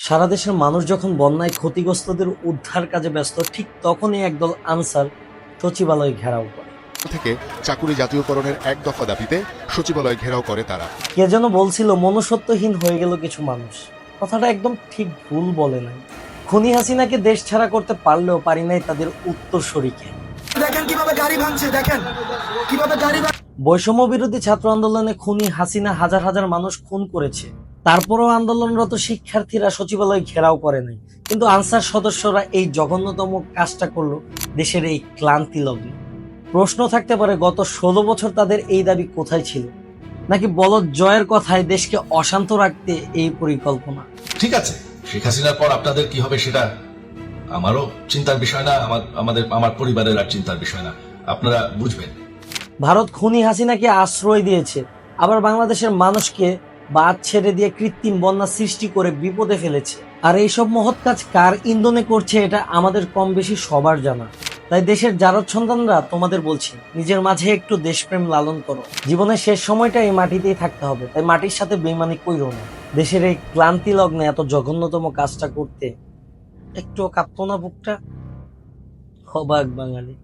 সারা দেশের মানুষ যখন বন্যায় ক্ষতিগ্রস্তদের উদ্ধার কাজে ব্যস্ত ঠিক তখনই একদল আনসার সচিবালয় ঘেরাও করে। থেকে চাকুরি জাতীয়করণের এক দফা দাবিতে সচিবালয় ঘেরাও করে তারা। কে যেন বলছিল মনুষ্যত্বহীন হয়ে গেল কিছু মানুষ। কথাটা একদম ঠিক ভুল বলে নাই। খুনি হাসিনাকে দেশ ছাড়া করতে পারলেও পারি নাই তাদের উত্তরসূরিকে। দেখেন কীভাবে গাড়ি ভাঙছে দেখেন। কীভাবে গাড়ি বৈষম্য বিরোধী ছাত্র আন্দোলনে খুনি হাসিনা হাজার হাজার মানুষ খুন করেছে। তারপরও আন্দোলনরত শিক্ষার্থীরা সচিবালয় ঘেরাও করে নাই। কিন্তু আনসার সদস্যরা এই জঘন্যতম কাজটা করল দেশের এই ক্লান্তি লগ্নে। প্রশ্ন থাকতে পারে গত ষোলো বছর তাদের এই দাবি কোথায় ছিল? নাকি বলদ জয়ের কথায় দেশকে অশান্ত রাখতে এই পরিকল্পনা? ঠিক আছে শেখ হাসিনার পর আপনাদের কি হবে সেটা আমারও চিন্তার বিষয় না আমার আমাদের আমার পরিবারের আর চিন্তার বিষয় না। আপনারা বুঝবেন। ভারত খুনি হাসিনাকে আশ্রয় দিয়েছে আবার বাংলাদেশের মানুষকে বাদ ছেড়ে দিয়ে কৃত্রিম বন্যা সৃষ্টি করে বিপদে ফেলেছে। আর এইসব মহৎ কাজ কার ইন্ধনে করছে এটা আমাদের কম বেশি সবার জানা। তাই দেশের জারদ সন্তানরা তোমাদের বলছি, নিজের মাঝে একটু দেশপ্রেম লালন করো। জীবনের শেষ সময়টা এই মাটিতেই থাকতে হবে, তাই মাটির সাথে বেইমানি কইরো না। দেশের এই ক্লান্তি লগ্নে এত জঘন্যতম কাজটা করতে একটু কাঁপতো না বুকটা? হবাক বাঙালি।